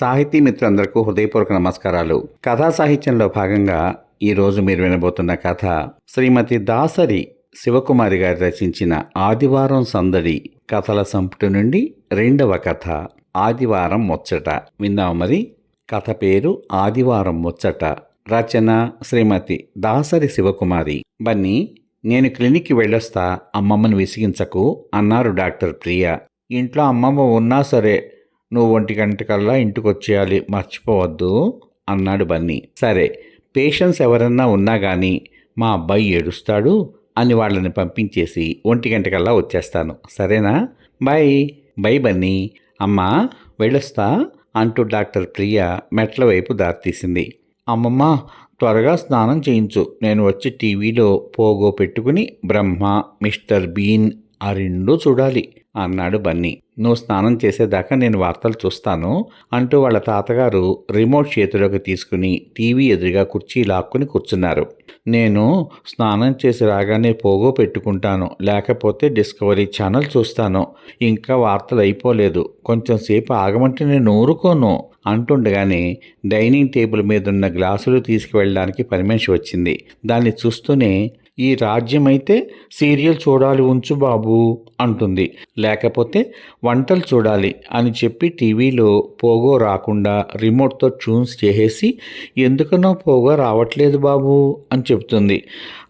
సాహితీ మిత్రులందరకు హృదయపూర్వక నమస్కారాలు. కథా సాహిత్యంలో భాగంగా ఈరోజు మీరు వినబోతున్న కథ శ్రీమతి దాసరి శివకుమారి గారు రచించిన ఆదివారం సందడి కథల సంపుటి నుండి రెండవ కథ ఆదివారం ముచ్చట. విందాం మరి. కథ పేరు ఆదివారం ముచ్చట. రచన శ్రీమతి దాసరి శివకుమారి. బన్నీ నేను క్లినిక్కి వెళ్ళొస్తా అమ్మమ్మను విసిగించకు అన్నారు డాక్టర్ ప్రియ. ఇంట్లో అమ్మమ్మ ఉన్నా సరే నువ్వు ఒంటి గంటకల్లా ఇంటికి వచ్చేయాలి మర్చిపోవద్దు అన్నాడు బన్నీ. సరే పేషెంట్స్ ఎవరన్నా ఉన్నా కానీ మా అబ్బాయి ఏడుస్తాడు అని వాళ్ళని పంపించేసి ఒంటి గంటకల్లా వచ్చేస్తాను. సరేనా? బాయ్. Bye Bunny. అమ్మా వెళ్ళొస్తా అంటూ డాక్టర్ ప్రియ మెట్ల వైపు దారితీసింది. అమ్మమ్మ త్వరగా స్నానం చేయించు. నేను వచ్చి టీవీలో పోగో పెట్టుకుని బ్రహ్మ మిస్టర్ బీన్ ఆ రెండూ చూడాలి. అన్నాడు బన్నీ నువ్వు స్నానం చేసేదాకా నేను వార్తలు చూస్తాను అంటూ వాళ్ళ తాతగారు రిమోట్ చేతిలోకి తీసుకుని టీవీ ఎదురుగా కుర్చీ లాక్కుని కూర్చున్నారు. నేను స్నానం చేసి రాగానే పోగో పెట్టుకుంటాను లేకపోతే డిస్కవరీ ఛానల్ చూస్తాను. ఇంకా వార్తలు అయిపోలేదు. కొంచెం సేపు ఆగమంటే నేను ఊరుకోను అంటుండగానే డైనింగ్ టేబుల్ మీద ఉన్న గ్లాసులు తీసుకువెళ్ళడానికి పని వచ్చింది. దాన్ని చూస్తూనే ఈ రాజ్యమైతే సీరియల్ చూడాలి ఉంచు బాబు అంటుంది. లేకపోతే వంటలు చూడాలి అని చెప్పి టీవీలో పోగో రాకుండా రిమోట్తో ట్యూన్స్ చేసేసి ఎందుకనో పోగో రావట్లేదు బాబు అని చెప్తుంది.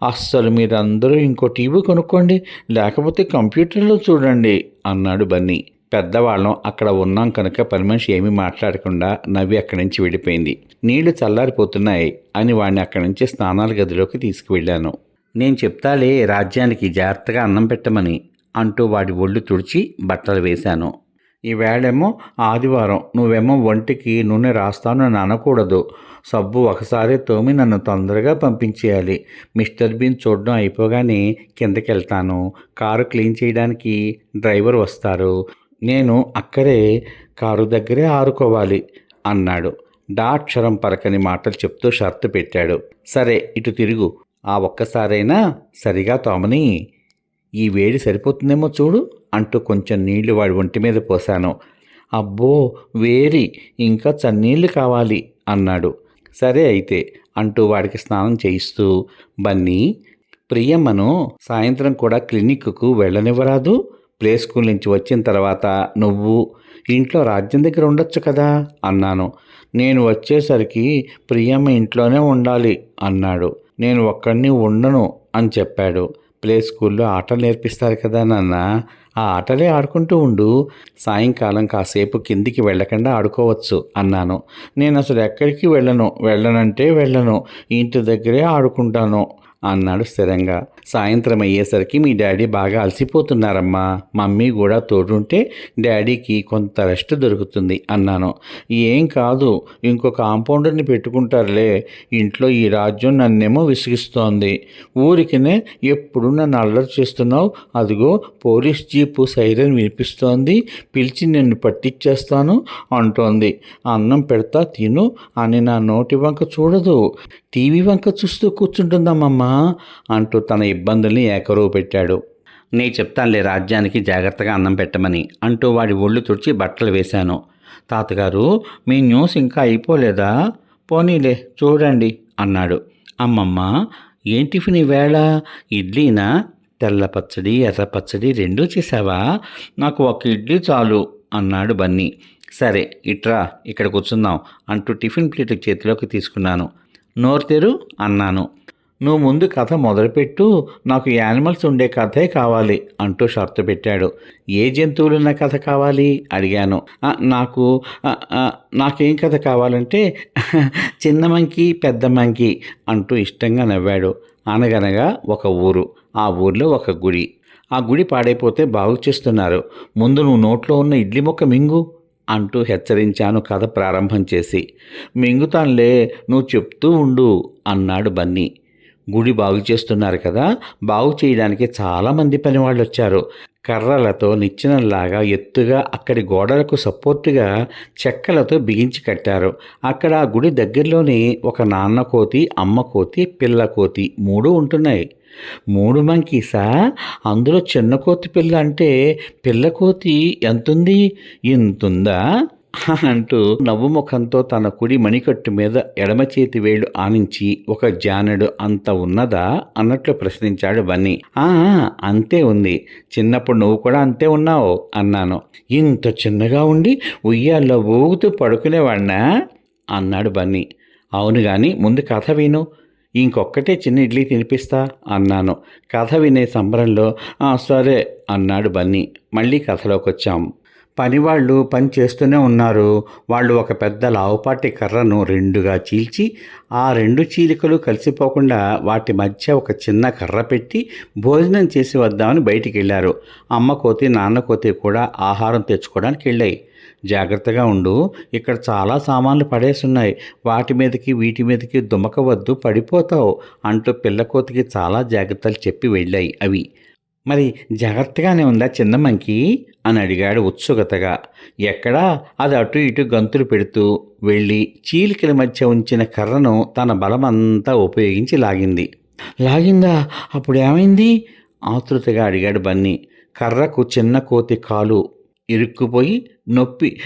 అస్సలు మీరందరూ ఇంకో టీవీ కొనుక్కోండి లేకపోతే కంప్యూటర్లో చూడండి అన్నాడు బన్నీ. పెద్దవాళ్ళం అక్కడ ఉన్నాం కనుక పని మనిషి ఏమీ మాట్లాడకుండా నవ్వి అక్కడి నుంచి వెళ్ళిపోయింది నీళ్ళు చల్లారిపోతున్నాయి అని వాడిని అక్కడి నుంచి స్నానాల గదిలోకి తీసుకువెళ్ళాను. నేను చెప్తాలే రాజ్యానికి జాగ్రత్తగా అన్నం పెట్టమని అంటూ వాడి ఒళ్ళు తుడిచి బట్టలు వేశాను. ఈవేళేమో ఆదివారం నువ్వేమో ఒంటికి నూనె రాస్తాను అని అనకూడదు. సబ్బు ఒకసారి తోమి నన్ను తొందరగా పంపించేయాలి. మిస్టర్ బీన్ చూడడం అయిపోగానే కిందకి వెళ్తాను కారు క్లీన్ చేయడానికి డ్రైవర్ వస్తారు. నేను అక్కడే కారు దగ్గరే ఆరుకోవాలి అన్నాడు. డాక్షరం పరకని మాటలు చెప్తూ షర్తు పెట్టాడు. సరే ఇటు తిరుగు. ఆ ఒక్కసారైనా సరిగా తోమని ఈ వేడి సరిపోతుందేమో చూడు అంటూ కొంచెం నీళ్ళు వాడి ఒంటి మీద పోశాను. అబ్బో వేరి ఇంకా చన్నీళ్ళు కావాలి అన్నాడు. సరే అయితే అంటూ వాడికి స్నానం చేయిస్తూ బన్నీ ప్రియమ్మను సాయంత్రం కూడా క్లినిక్కు వెళ్ళనివ్వరాదు. ప్లే స్కూల్ నుంచి వచ్చిన తర్వాత నువ్వు ఇంట్లో రాజ్యం దగ్గర ఉండొచ్చు కదా అన్నాను. నేను వచ్చేసరికి ప్రియమ్మ ఇంట్లోనే ఉండాలి అన్నాడు. నేను ఒక్కడిని ఉండను అని చెప్పాడు. ప్లే స్కూల్లో ఆటలు నేర్పిస్తారు కదా నాన్న. ఆ ఆటలే ఆడుకుంటూ ఉండు. సాయంకాలం కాసేపు కిందికి వెళ్ళకుండా ఆడుకోవచ్చు అన్నాను. నేను అసలు ఎక్కడికి వెళ్ళను? వెళ్ళనంటే వెళ్ళను. ఇంటి దగ్గరే ఆడుకుంటాను అన్నాడు స్థిరంగా. సాయంత్రం అయ్యేసరికి మీ డాడీ బాగా అలసిపోతున్నారమ్మా. మమ్మీ కూడా తోడుంటే డాడీకి కొంత రెస్ట్ దొరుకుతుంది అన్నాను. ఏం కాదు ఇంకో కాంపౌండర్ని పెట్టుకుంటారులే. ఇంట్లో ఈ రాజ్యం నన్నేమో విసిగిస్తోంది. ఊరికినే ఎప్పుడు నన్ను అల్లరి చేస్తున్నావు? అదిగో పోలీస్ జీపు సైరన్ వినిపిస్తోంది. పిలిచి నిన్ను పట్టించేస్తాను అంటోంది. అన్నం పెడతా తిను అని నా నోటి వంక చూడదు. టీవీ వంక చూస్తూ కూర్చుంటుందమ్మమ్మా అంటూ తన ఇబ్బందుల్ని ఏకరువు పెట్టాడు. నీ చెప్తానులే రాజ్యానికి జాగ్రత్తగా అన్నం పెట్టమని అంటూ వాడి ఒళ్ళు తుడిచి బట్టలు వేశాను. తాతగారు మీ న్యూస్ ఇంకా అయిపోలేదా? పోనీలే చూడండి అన్నాడు. అమ్మమ్మ ఏం టిఫిన్ ఈవేళ ఇడ్లీనా? తెల్ల పచ్చడి ఎర్ర పచ్చడి రెండూ చేసావా నాకు ఒక ఇడ్లీ చాలు అన్నాడు బన్నీ. సరే ఇట్రా ఇక్కడ కూర్చుందాం అంటూ టిఫిన్ ప్లేట్ చేతిలోకి తీసుకున్నాను. నోరు తెరు అన్నాను. నువ్వు ముందు కథ మొదలుపెట్టు నాకు యానిమల్స్ ఉండే కథే కావాలి అంటూ షరతు పెట్టాడు. ఏ జంతువులున్న కథ కావాలి? అడిగాను. నాకు నాకేం కథ కావాలంటే చిన్న మంకి పెద్ద మంకి అంటూ ఇష్టంగా నవ్వాడు. అనగనగా ఒక ఊరు ఆ ఊర్లో ఒక గుడి. ఆ గుడి పాడైపోతే బాగు చేస్తున్నారు. ముందు నువ్వు నోట్లో ఉన్న ఇడ్లీ మొక్క మింగు అంటూ హెచ్చరించాను కథ ప్రారంభం చేసి. మింగుతానులే నువ్వు చెప్తూ ఉండు అన్నాడు బన్నీ. గుడి బాగు చేస్తున్నారు కదా బాగు చేయడానికి చాలామంది పనివాళ్ళు వచ్చారు. కర్రలతో నిచ్చెనలాగా ఎత్తుగా అక్కడి గోడలకు సపోర్టుగా చెక్కలతో బిగించి కట్టారు. అక్కడ ఆ గుడి దగ్గరలోనే ఒక నాన్న కోతి అమ్మ కోతి పిల్ల కోతి మూడు ఉంటున్నాయి. మూడు మంకీసా? అందులో చిన్న కోతి పిల్ల అంటే పిల్ల కోతి ఎంతుంది? ఇంతుందా? అంటూ నవ్వు ముఖంతో తన కుడి మణికట్టు మీద ఎడమ చేతి వేళ్ళు ఆనించి ఒక జానడు అంత ఉన్నదా అన్నట్లు ప్రశ్నించాడు బన్నీ. ఆ అంతే ఉంది. చిన్నప్పుడు నువ్వు కూడా అంతే ఉన్నావు అన్నాను. ఇంత చిన్నగా ఉండి ఉయ్యాల్లో ఊగుతూ పడుకునేవాడినా అన్నాడు బన్నీ. అవును గాని ముందు కథ విను. ఇంకొక్కటే చిన్న ఇడ్లీ తినిపిస్తా అన్నాను. కథ వినే సంబరంలో సరే అన్నాడు బన్నీ. మళ్ళీ కథలోకి వచ్చాం పనివాళ్ళు పని చేస్తూనే ఉన్నారు. వాళ్ళు ఒక పెద్ద లావుపాటి కర్రను రెండుగా చీల్చి ఆ రెండు చీలికలు కలిసిపోకుండా వాటి మధ్య ఒక చిన్న కర్ర పెట్టి భోజనం చేసి వద్దామని బయటికి వెళ్ళారు అమ్మ కోతి నాన్న కోతి కూడా ఆహారం తెచ్చుకోవడానికి వెళ్ళాయి. జాగ్రత్తగా ఉండు. ఇక్కడ చాలా సామాన్లు పడేసున్నాయి. వాటి మీదకి వీటి మీదకి దుమకవద్దు పడిపోతావు అంటూ పిల్లకోతికి చాలా జాగ్రత్తలు చెప్పి వెళ్ళాయి అవి. మరి జాగ్రత్తగానే ఉందా చిన్న మంకి? అని అడిగాడు ఉత్సుకతగా. ఎక్కడా? అది అటు ఇటు గంతులు పెడుతూ వెళ్ళి చీలికల మధ్య ఉంచిన కర్రను తన బలమంతా ఉపయోగించి లాగింది. లాగిందా? అప్పుడు ఏమైంది ఆతృతగా అడిగాడు బన్నీ. కర్రకు చిన్న కోతి కాలు ఇరుక్కుపోయి నొప్పి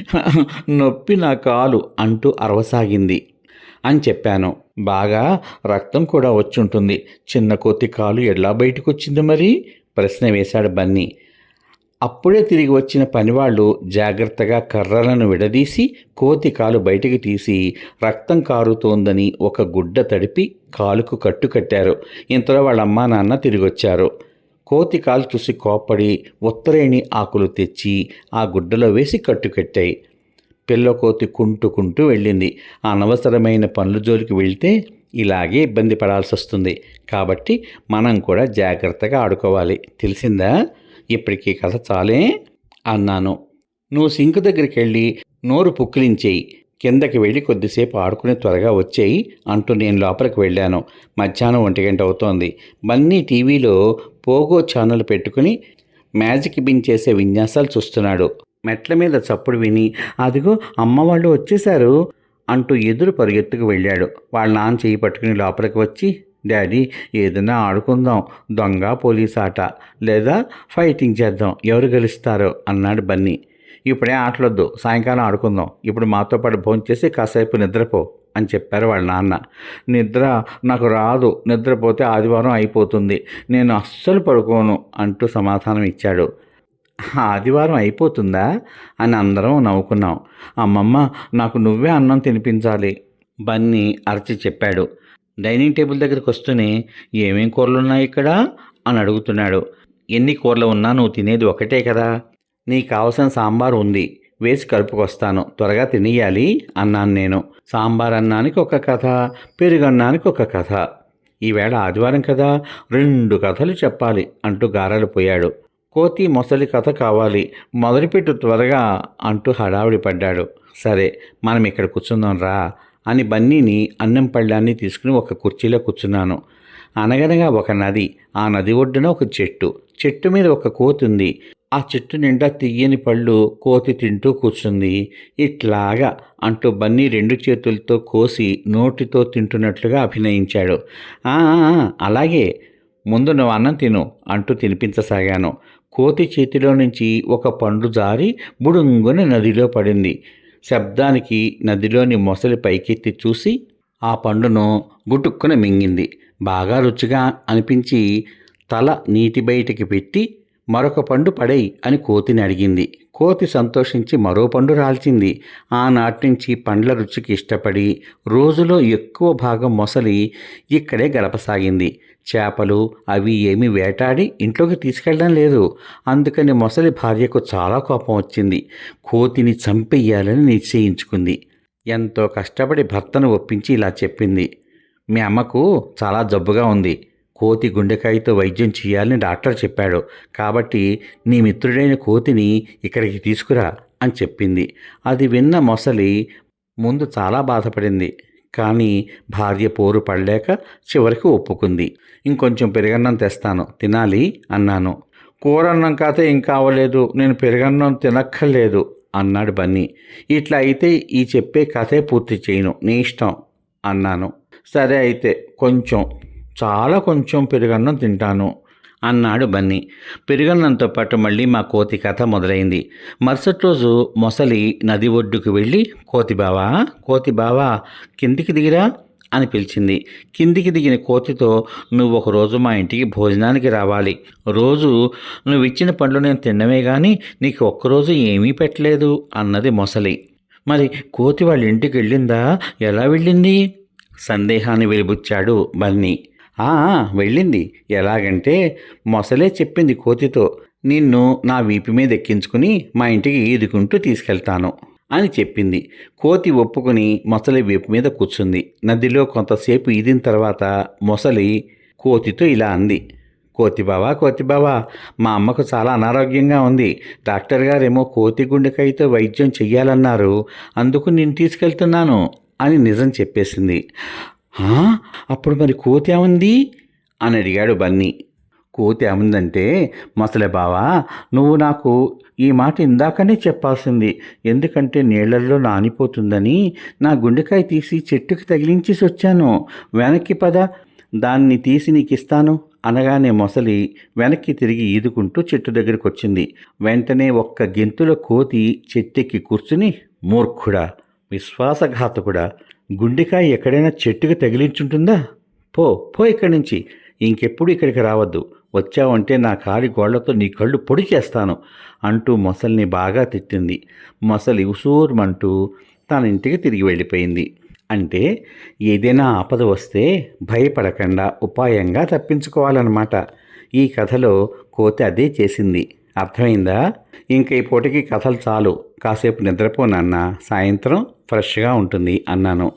నొప్పి నా కాలు అంటూ అరవసాగింది. అని చెప్పాను. బాగా రక్తం కూడా వచ్చుంటుంది. చిన్న కోతి కాలు ఎలా బయటకు వచ్చింది మరి? ప్రశ్న వేశాడు బన్నీ. అప్పుడే తిరిగి వచ్చిన పనివాళ్ళు జాగ్రత్తగా కర్రలను విడదీసి కోతి కాలు బయటికి తీసి రక్తం కారుతోందని ఒక గుడ్డ తడిపి కాలుకు కట్టు కట్టారు ఇంతలో వాళ్ళ అమ్మా నాన్న తిరిగి వచ్చారు కోతి కాలు చూసి కోప్పడి ఉత్తరేణి ఆకులు తెచ్చి ఆ గుడ్డలో వేసి కట్టుకట్టాయి. పిల్లకోతి కుంటుకుంటూ వెళ్ళింది. అనవసరమైన పనుల జోలికి వెళ్తే ఇలాగే ఇబ్బంది పడాల్సి వస్తుంది. కాబట్టి మనం కూడా జాగ్రత్తగా ఆడుకోవాలి. తెలిసిందా? ఇప్పటికీ కథ చాలే? అన్నాను. నువ్వు సింక్ దగ్గరికి వెళ్ళి నోరు పుక్కిలించేయి. కిందకి వెళ్ళి కొద్దిసేపు ఆడుకుని త్వరగా వచ్చేయి అంటూ నేను లోపలికి వెళ్ళాను. మధ్యాహ్నం ఒంటి గంట అవుతోంది. బన్నీ టీవీలో పోగో ఛానల్ పెట్టుకుని మ్యాజిక్ బిన్ చేసే విన్యాసాలు చూస్తున్నాడు. మెట్ల మీద చప్పుడు విని అదిగో అమ్మ వాళ్ళు వచ్చేశారు అంటూ ఎదురు పరిగెత్తుకు వెళ్ళాడు. వాళ్ళ నాన్న చేయి పట్టుకుని లోపలికి వచ్చి డాడీ ఏదైనా ఆడుకుందాం. దొంగ పోలీస్ ఆట. లేదా ఫైటింగ్ చేద్దాం. ఎవరు గెలుస్తారో అన్నాడు బన్నీ. ఇప్పుడే ఆటలొద్దు. సాయంకాలం ఆడుకుందాం. ఇప్పుడు మాతో పాటు భోంచేసి కాసేపు నిద్రపో అని చెప్పారు వాళ్ళ నాన్న. నిద్ర నాకు రాదు. నిద్రపోతే ఆదివారం అయిపోతుంది. నేను అస్సలు పడుకోను అంటూ సమాధానం ఇచ్చాడు. ఆదివారం అయిపోతుందా? అని అందరం నవ్వుకున్నాం. అమ్మమ్మ నాకు నువ్వే అన్నం తినిపించాలి. బన్నీ అరచి చెప్పాడు. డైనింగ్ టేబుల్ దగ్గరికి వస్తూనే ఏమేం కూరలు ఉన్నాయి ఇక్కడ? అని అడుగుతున్నాడు. ఎన్ని కూరలు ఉన్నా నువ్వు తినేది ఒకటే కదా. నీకు కావలసిన సాంబార్ ఉంది. వేసి కలుపుకొస్తాను. త్వరగా తినేయాలి అన్నాను నేను. సాంబార్ అన్నానికి ఒక కథ పెరుగన్నానికి ఒక కథ. ఈవేళ ఆదివారం కదా రెండు కథలు చెప్పాలి అంటూ గారాలు పోయాడు. కోతి మొసలి కథ కావాలి. మొదలుపెట్టు త్వరగా అంటూ హడావిడి పడ్డాడు. సరే మనం ఇక్కడ కూర్చుందాం రా అని బన్నీని అన్నం పళ్ళాన్ని తీసుకుని ఒక కుర్చీలో కూర్చున్నాను. అనగనగా ఒక నది ఆ నది ఒడ్డున ఒక చెట్టు. చెట్టు మీద ఒక కోతి ఉంది. ఆ చెట్టు నిండా తియ్యని పళ్ళు కోతి తింటూ కూర్చుంది. ఇట్లాగా అంటూ బన్నీ రెండు చేతులతో కోసి నోటితో తింటున్నట్లుగా అభినయించాడు. అలాగే. ముందు నువ్వు అన్నం తిను అంటూ తినిపించసాగాను. కోతి చేతిలో నుంచి ఒక పండు జారి బుడుంగుని నదిలో పడింది. శబ్దానికి నదిలోని మొసలి పైకెత్తి చూసి ఆ పండును గుటుక్కున మింగింది. బాగా రుచిగా అనిపించి తల నీటి బయటికి పెట్టి మరొక పండు పడేయి అని కోతిని అడిగింది. కోతి సంతోషించి మరో పండు రాల్చింది. ఆనాటి నుంచి పండ్ల రుచికి ఇష్టపడి రోజులో ఎక్కువ భాగం మొసలి ఇక్కడే గడపసాగింది. చేపలు అవి ఏమి వేటాడి ఇంట్లోకి తీసుకెళ్ళడం లేదు. అందుకని మొసలి భార్యకు చాలా కోపం వచ్చింది. కోతిని చంపేయాలని నిశ్చయించుకుంది. ఎంతో కష్టపడి భర్తను ఒప్పించి ఇలా చెప్పింది. మీ అమ్మకు చాలా జబ్బుగా ఉంది. కోతి గుండెకాయతో వైద్యం చేయాలని డాక్టర్ చెప్పాడు. కాబట్టి నీ మిత్రుడైన కోతిని ఇక్కడికి తీసుకురా అని చెప్పింది. అది విన్న మొసలి ముందు చాలా బాధపడింది. కానీ భార్య పోరు పడలేక చివరికి ఒప్పుకుంది. ఇంకొంచెం పెరుగన్నం తెస్తాను తినాలి అన్నాను. కూరన్నం కాతే ఇంకా అవ్వలేదు నేను పెరుగన్నం తినక్కర్లేదు అన్నాడు బన్నీ. ఇట్లా అయితే ఈ చెప్పే కథే పూర్తి చేయను నీ ఇష్టం అన్నాను. సరే అయితే కొంచెం చాలా కొంచెం పెరుగన్నం తింటాను అన్నాడు బన్నీ. పెరుగన్నంతో పాటు మళ్ళీ మా కోతి కథ మొదలైంది. మరుసటి రోజు మొసలి నది ఒడ్డుకు వెళ్ళి కోతి బావా కోతి బావా కిందికి దిగిరా? అని పిలిచింది. కిందికి దిగిన కోతితో నువ్వు ఒక రోజు మా ఇంటికి భోజనానికి రావాలి. రోజు నువ్వు ఇచ్చిన పండ్లు నేను తినమే కానీ నీకు ఒక్కరోజు ఏమీ పెట్టలేదు అన్నది మొసలి. మరి కోతి వాళ్ళ ఇంటికి వెళ్ళిందా? ఎలా వెళ్ళింది? సందేహాన్ని వెలిబుచ్చాడు బన్నీ. వెళ్ళింది. ఎలాగంటే మొసలే చెప్పింది కోతితో నిన్ను నా వీపు మీద ఎక్కించుకుని మా ఇంటికి ఈదుకుంటూ తీసుకెళ్తాను అని చెప్పింది. కోతి ఒప్పుకుని మొసలి వీపు మీద కూర్చుంది. నదిలో కొంతసేపు ఈదిన తర్వాత మొసలి కోతితో ఇలా అంది. కోతి బావా కోతి బావా మా అమ్మకు చాలా అనారోగ్యంగా ఉంది. డాక్టర్ గారేమో కోతి గుండెకాయతో వైద్యం చెయ్యాలన్నారు. అందుకు నేను తీసుకెళ్తున్నాను అని నిజం చెప్పేసింది. అప్పుడు మరి కోతి ఏముంది? అని అడిగాడు బన్నీ. కోతి ఏముందంటే మసలే బావా నువ్వు నాకు ఈ మాట ఇందాకనే చెప్పాల్సింది. ఎందుకంటే నీళ్ళల్లో నానిపోతుందని నా గుండెకాయ తీసి చెట్టుకి తగిలించేసి వచ్చాను. వెనక్కి పద దాన్ని తీసి నీకు ఇస్తాను అనగానే మొసలి వెనక్కి తిరిగి ఈదుకుంటూ చెట్టు దగ్గరికి వచ్చింది వెంటనే ఒక్క గెంతుల కోతి చెట్టెక్కి కూర్చుని మూర్ఖుడా విశ్వాసఘాతకుడా గుండెకాయ ఎక్కడైనా చెట్టుకు తగిలించుంటుందా? పో పో ఇక్కడి నుంచి. ఇంకెప్పుడు ఇక్కడికి రావద్దు. వచ్చావంటే నా కాలి గోళ్ళతో నీ కళ్ళు పొడి చేస్తాను అంటూ మొసల్ని బాగా తిట్టింది. మొసలి ఉసూర్మంటూ తన ఇంటికి తిరిగి వెళ్ళిపోయింది. అంటే ఏదైనా ఆపద వస్తే భయపడకుండా ఉపాయంగా తప్పించుకోవాలన్నమాట. ఈ కథలో కోతి అదే చేసింది. అర్థమైందా? ఇంక ఈ పూటకి కథలు చాలు. కాసేపు నిద్రపోనన్నా సాయంత్రం ఫ్రెష్గా ఉంటుంది అన్నాను.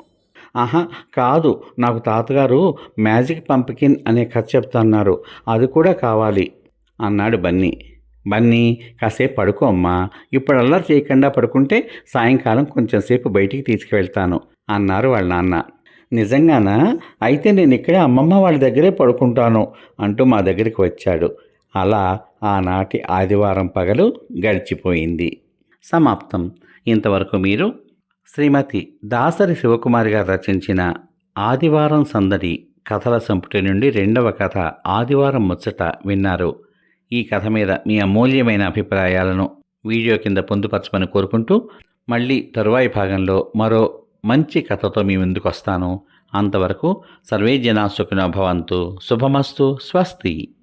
ఆహా కాదు. నాకు తాతగారు మ్యాజిక్ పంపికిన్ అనే కథ చెప్తున్నారు. అది కూడా కావాలి అన్నాడు బన్నీ. బన్నీ కాసేపు పడుకో అమ్మా. ఇప్పుడు అల్లరి చేయకుండా పడుకుంటే సాయంకాలం కొంచెంసేపు బయటికి తీసుకువెళ్తాను అన్నారు వాళ్ళ నాన్న. నిజంగానా? అయితే నేను ఇక్కడే అమ్మమ్మ వాళ్ళ దగ్గరే పడుకుంటాను అంటూ మా దగ్గరికి వచ్చాడు. అలా ఆనాటి ఆదివారం పగలు గడిచిపోయింది. సమాప్తం. ఇంతవరకు మీరు శ్రీమతి దాసరి శివకుమారి గారు రచించిన ఆదివారం సందడి కథల సంపుటి నుండి రెండవ కథ ఆదివారం ముచ్చట విన్నారు. ఈ కథ మీద మీ అమూల్యమైన అభిప్రాయాలను వీడియో కింద పొందుపరచమని కోరుకుంటూ మళ్ళీ తరువాయి భాగంలో మరో మంచి కథతో మీ ముందుకు వస్తాను అంతవరకు సర్వే జనా సుఖినో భవంతు. శుభమస్తు. స్వస్తి.